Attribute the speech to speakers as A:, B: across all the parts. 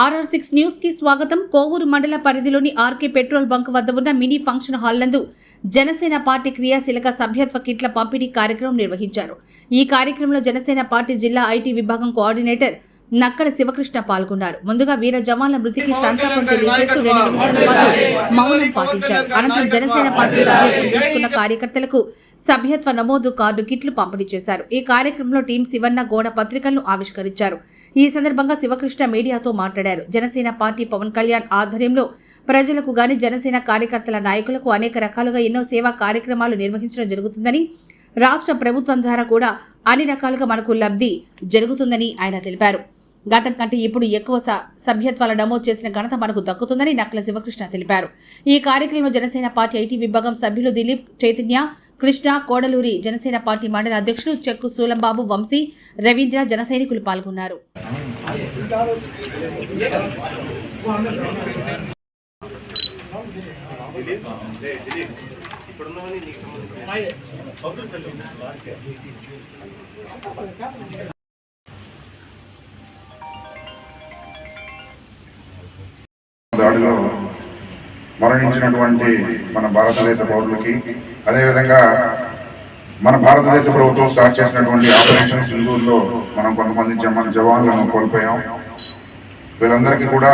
A: RR six న్యూస్కి స్వాగతం. కోవూరు మండల పరిధిలోని ఆర్కే పెట్రోల్ బంక్ వద్ద ఉన్న మినీ ఫంక్షన్ హాల్ నందు జనసేన పార్టీ క్రియాశీలక సభ్యత్వ కిట్ల పంపిణీ కార్యక్రమం నిర్వహించారు. ఈ కార్యక్రమంలో జనసేన పార్టీ జిల్లా ఐటీ విభాగం కోఆర్డినేటర్ నక్కల శివకృష్ణ పాల్గొన్నారు. ముందుగా వీర జవాన్ల మృతికి సంతాపం తెలియజేస్తూ రెండు నిమిషాల పాటు మౌనం పాటించారు. అనంతరం జనసేన పార్టీ సభ్యత్వం తీసుకున్న కార్యకర్తలకు సభ్యత్వ నమోదు కార్డు కిట్లు పంపిణీ చేశారు. ఈ కార్యక్రమంలో టీం శివన్న గోడ పత్రికలను ఆవిష్కరించారు. ఈ సందర్భంగా శివకృష్ణ మీడియాతో మాట్లాడారు. జనసేన పార్టీ పవన్ కళ్యాణ్ ఆధ్వర్యంలో ప్రజలకు గాని జనసేన కార్యకర్తల నాయకులకు అనేక రకాలుగా ఎన్నో సేవా కార్యక్రమాలు నిర్వహించడం జరుగుతుందని రాష్ట్ర ప్రభుత్వం ద్వారా కూడా అన్ని రకాలుగా మనకు లబ్ధి జరుగుతుందని ఆయన తెలిపారు. గతం కంటే ఇప్పుడు ఎక్కువ స- సభ్యత్వాల నమోదు చేసిన ఘనత మనకు దక్కుతుందని నక్కల శివకృష్ణ తెలిపారు. ఈ కార్యక్రమంలో జనసేన పార్టీ ఐటీ విభాగం సభ్యులు దిలీప్ చైతన్య కృష్ణ కోడలూరి జనసేన పార్టీ మండల అధ్యక్షులు చెక్కు సూలంబాబు వంశీ రవీంద్ర జన సైనికులు పాల్గొన్నారు.
B: దాడిలో మరణించినటువంటి మన భారతదేశ పౌరులకి అదేవిధంగా మన భారతదేశ ప్రభుత్వం స్టార్ట్ చేసినటువంటి ఆపరేషన్ సింధూర్లో మనం కొంతమంది మన జవాన్లను కోల్పోయాం. వీళ్ళందరికీ కూడా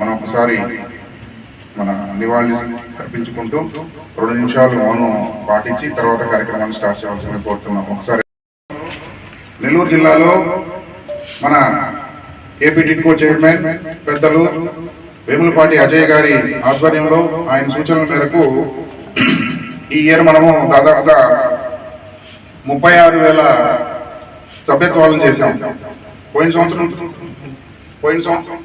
B: మనం ఒకసారి మన నివాళి అర్పించుకుంటూ రెండు నిమిషాలు మౌనం పాటించి తర్వాత కార్యక్రమాన్ని స్టార్ట్ చేయాల్సింది కోరుతున్నాం. ఒకసారి నెల్లూరు జిల్లాలో మన ఏపీ టిడ్కో చైర్మన్ పెద్దలు వేములపాటి అజయ్ గారి ఆధ్వర్యంలో ఆయన సూచనల మేరకు ఈ ఇయర్ మనము దాదాపుగా ముప్పై ఆరు వేల సభ్యత్వాలను చేశాం. పోయిన సంవత్సరం పోయిన సంవత్సరం